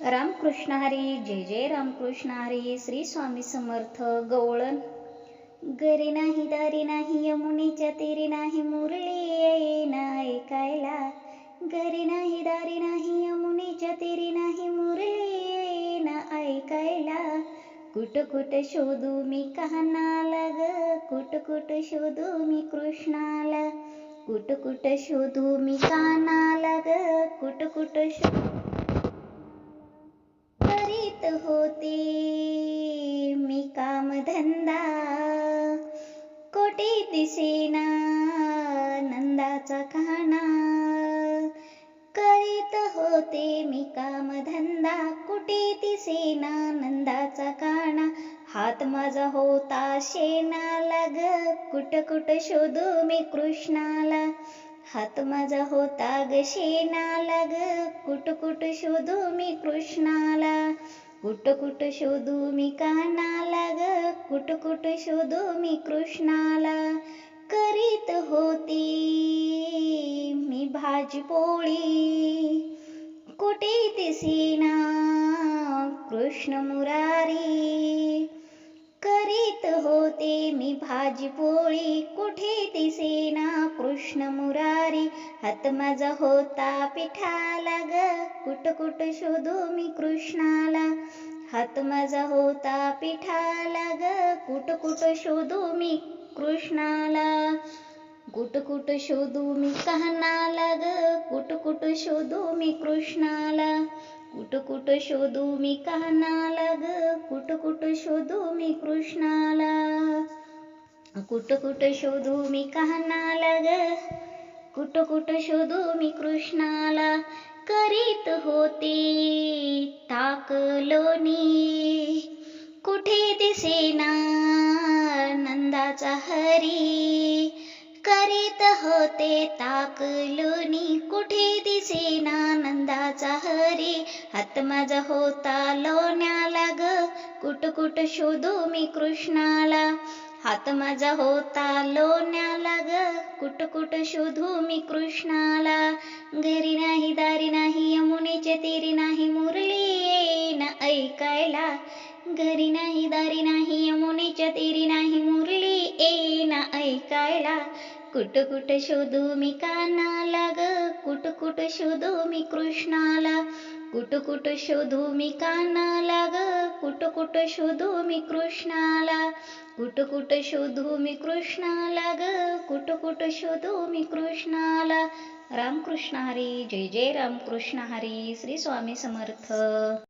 रामकृष्ण हरी जय जय रामकृष्ण हरी श्री स्वामी समर्थ गवळण. घरी नाही दारी नाही यमुनेच्या तेरी नाही मुरली येईना ऐकायला घरी नाही दारी नाही यमुनेच्या तेरी नाही मुरली येईना ऐकायला कुठ कुठ शोधू मी कानाला ग कुठ कुठ शोधू मी कृष्णाला. कुठ कुठ शोधू मी कानाला ग कुठ कुठ शोधू करीत होते. मी कामधंदा कोटी दिसेना नंदाचा खाना करीत होते. मी कामधंदा कुठे दिसेना नंदाचा काना हात माझा होता शेणाला ग. कुठ कुठ शोधू मी कृष्णाला हात माझा होता ग शेणाला ग. कुठ कुठ शोधू मी कृष्णाला कुठ कुठ शोधू मी कानाला ग? कुठ कुठ शोधू मी कृष्णाला? करीत होती मी भाजी पोळी. कुठे दिसेना कृष्ण मुरारी. करीत होते मी भाजी पोळी. कुठे दिसेना कृष्ण मुरारी. हात माझा होता पिठाला ग. कुठ कुठ शोधू मी कृष्णाला? हात माझा होता पिठाला ग. कुठ कुठ शोधू मी कृष्णाला? कुठ कुठ शोधू मी कानाला ग. कुठ कुठ शोधू मी कृष्णाला? कुठ कुठ शोधू मी कानाला ग. कुठ कुठं शोधू मी कृष्णाला? कुठ कुठं शोधू मी कानाला ग? कुठ कुठं शोधू मी कृष्णाला? करीत होते ताकलोनी. कुठे दिसेना नंदाचा हरी? करीत होते ताकलोनी. कुठे दिसेना नंदाचा हरी. हात माझा होता लोण्याला ग कुट कुट शोधू मी कृष्णाला. हात माझा होता लोण्याला ग कुट कुट शोधू मी कृष्णाला. घरी नाही दारी नाही यमुनेचे तेरी नाही मुरली येईन ऐकायला. घरी नाही दारी नाही यमुनेच्या तेरी नाही मुरली ए ना ऐकायला. कुठ कुठ शोधू मी कानाला ग. कुठ कुठ शोधू मी कृष्णाला. कुठ कुठ शोधू मी कानाला ग. कुठ कुठ शोधू मी कृष्णाला. कुठ कुठ शोधू मी कृष्णाला ग. कुठ कुठ शोधू मी कृष्णाला. रामकृष्ण हरी जय जय रामकृष्ण हरी श्री स्वामी समर्थ.